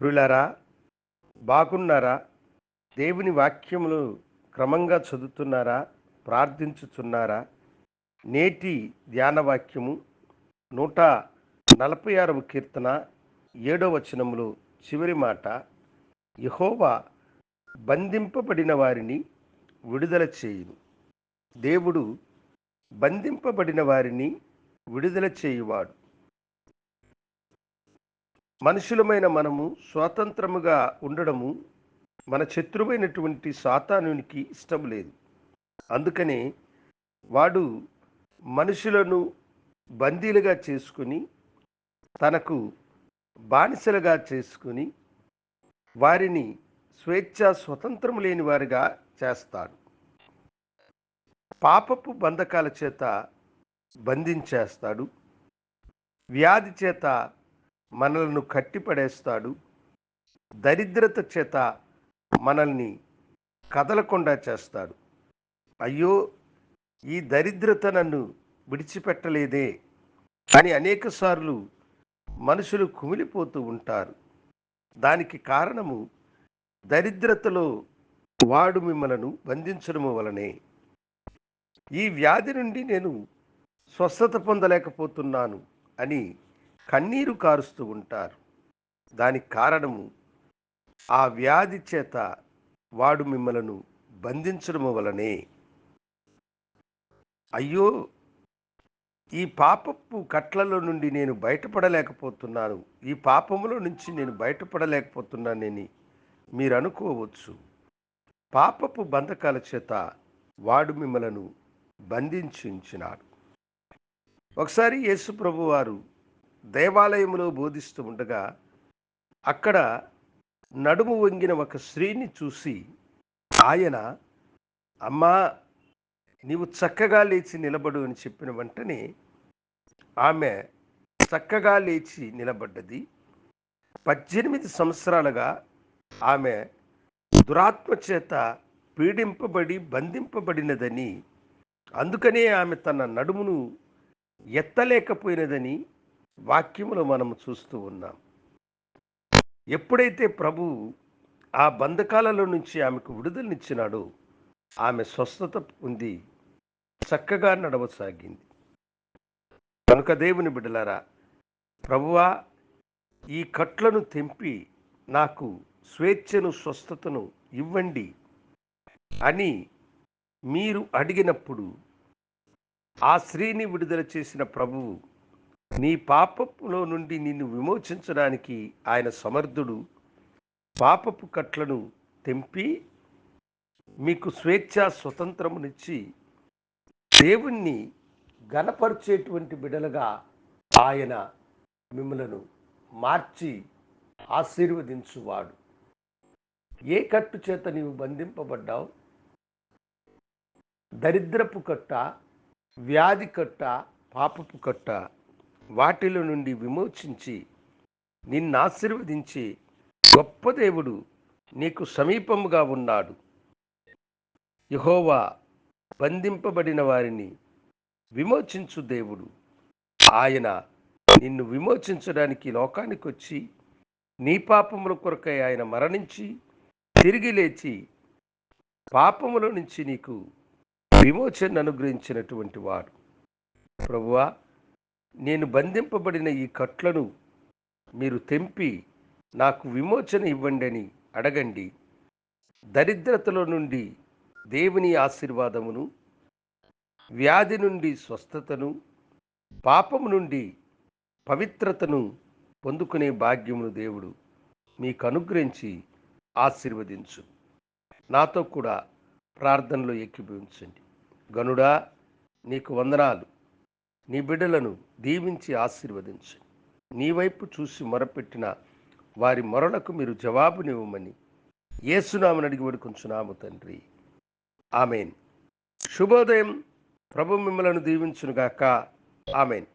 ప్రియులారా బాగున్నారా? దేవుని వాక్యములు క్రమంగా చదువుతున్నారా? ప్రార్థించుచున్నారా? నేటి ధ్యానవాక్యము నూట నలభై ఆరవ కీర్తన ఏడవ వచనములు చివరి మాట యహోవా బంధింపబడిన వారిని విడుదల చేయును. దేవుడు బంధింపబడిన వారిని విడుదల చేయువాడు. మనుషులమైన మనము స్వాతంత్రముగా ఉండడము మన శత్రువైనటువంటి సాతానునికి ఇష్టం లేదు. అందుకనే వాడు మనుషులను బందీలుగా చేసుకుని తనకు బానిసలుగా చేసుకుని వారిని స్వేచ్ఛ స్వతంత్రం లేని వారిగా చేస్తాడు. పాపపు బంధకాల చేత బంధించేస్తాడు. వ్యాధి చేత మనలను కట్టిపడేస్తాడు. దరిద్రత చేత మనల్ని కదలకుండా చేస్తాడు. అయ్యో ఈ దరిద్రత నన్ను విడిచిపెట్టలేదే అని అనేకసార్లు మనుషులు కుమిలిపోతూ ఉంటారు. దానికి కారణము దరిద్రతలో వాడు మిమ్మలను బంధించడము వలనే. ఈ వ్యాధి నుండి నేను స్వస్థత పొందలేకపోతున్నాను అని కన్నీరు కారుస్తూ ఉంటారు. దానికి కారణము ఆ వ్యాధి చేత వాడు మిమ్మలను బంధించడము వలనే. అయ్యో! ఈ పాపపు కట్లలో నుండి నేను బయటపడలేకపోతున్నాను. ఈ పాపములో నుంచి నేను బయటపడలేకపోతున్నానని మీరు అనుకోవచ్చు. పాపపు బంధకాల చేత వాడు మిమ్మలను బంధించుంచినాడు ఒకసారి యేసు ప్రభు వారు దేవాలయంలో బోధిస్తూ ఉండగా అక్కడ నడుము వంగిన ఒక స్త్రీని చూసి ఆయన అమ్మా నీవు చక్కగా లేచి నిలబడు అని చెప్పిన వెంటనే ఆమె చక్కగా లేచి నిలబడ్డది. పద్దెనిమిది సంవత్సరాలుగా ఆమె దురాత్మ చేత పీడింపబడి బంధింపబడినదని అందుకనే ఆమె తన నడుమును ఎత్తలేకపోయినదని వాక్యములో మనం చూస్తూ ఉన్నాం. ఎప్పుడైతే ప్రభు ఆ బంధకాలలో నుంచి ఆమెకు విడుదలనిచ్చినాడో ఆమె స్వస్థత ఉంది చక్కగా నడవసాగింది. కనుక దేవుని బిడ్డలారా ప్రభువా ఈ కట్లను తెంపి నాకు స్వేచ్ఛను స్వస్థతను ఇవ్వండి అని మీరు అడిగినప్పుడు ఆ స్త్రీని విడుదల చేసిన ప్రభువు నీ పాపపులో నుండి నిన్ను విమోచించడానికి ఆయన సమర్థుడు. పాపపు కట్లను తెంపి మీకు స్వేచ్ఛ స్వతంత్రమునిచ్చి దేవుణ్ణి గణపరిచేటువంటి బిడలుగా ఆయన మిమ్మలను మార్చి ఆశీర్వదించువాడు. ఏ కట్టు చేత నీవు బంధింపబడ్డావు? దరిద్రపు కట్ట వ్యాధి కట్ట పాపపు కట్ట? వాటిలో నుండి విమోచించి నిన్నాశీర్వదించి గొప్ప దేవుడు నీకు సమీపముగా ఉన్నాడు. యహోవా బంధింపబడిన వారిని విమోచించు దేవుడు. ఆయన నిన్ను విమోచించడానికి లోకానికి వచ్చి నీ పాపముల కొరకై ఆయన మరణించి తిరిగి లేచి పాపముల నుంచి నీకు విమోచన అనుగ్రహించినటువంటి వాడు. ప్రభువా నేను బంధింపబడిన ఈ కట్లను మీరు తెంపి నాకు విమోచన ఇవ్వండి అని అడగండి. దరిద్రతలో నుండి దేవుని ఆశీర్వాదమును వ్యాధి నుండి స్వస్థతను పాపము నుండి పవిత్రతను పొందుకునే భాగ్యమును దేవుడు మీకు అనుగ్రహించి ఆశీర్వదించు. నాతో కూడా ప్రార్థనలో ఎక్కిపించండి గనుడా నీకు వందనాలు. నీ బిడ్డలను దీవించి ఆశీర్వదించు. నీ వైపు చూసి మొరపెట్టిన వారి మొరలకు మీరు జవాబునివ్వమని ఏసునామని అడిగి వేడుకుంటున్నాము తండ్రి. ఆమెన్. శుభోదయం. ప్రభు మిమ్మలను దీవించునుగాక. ఆమెన్.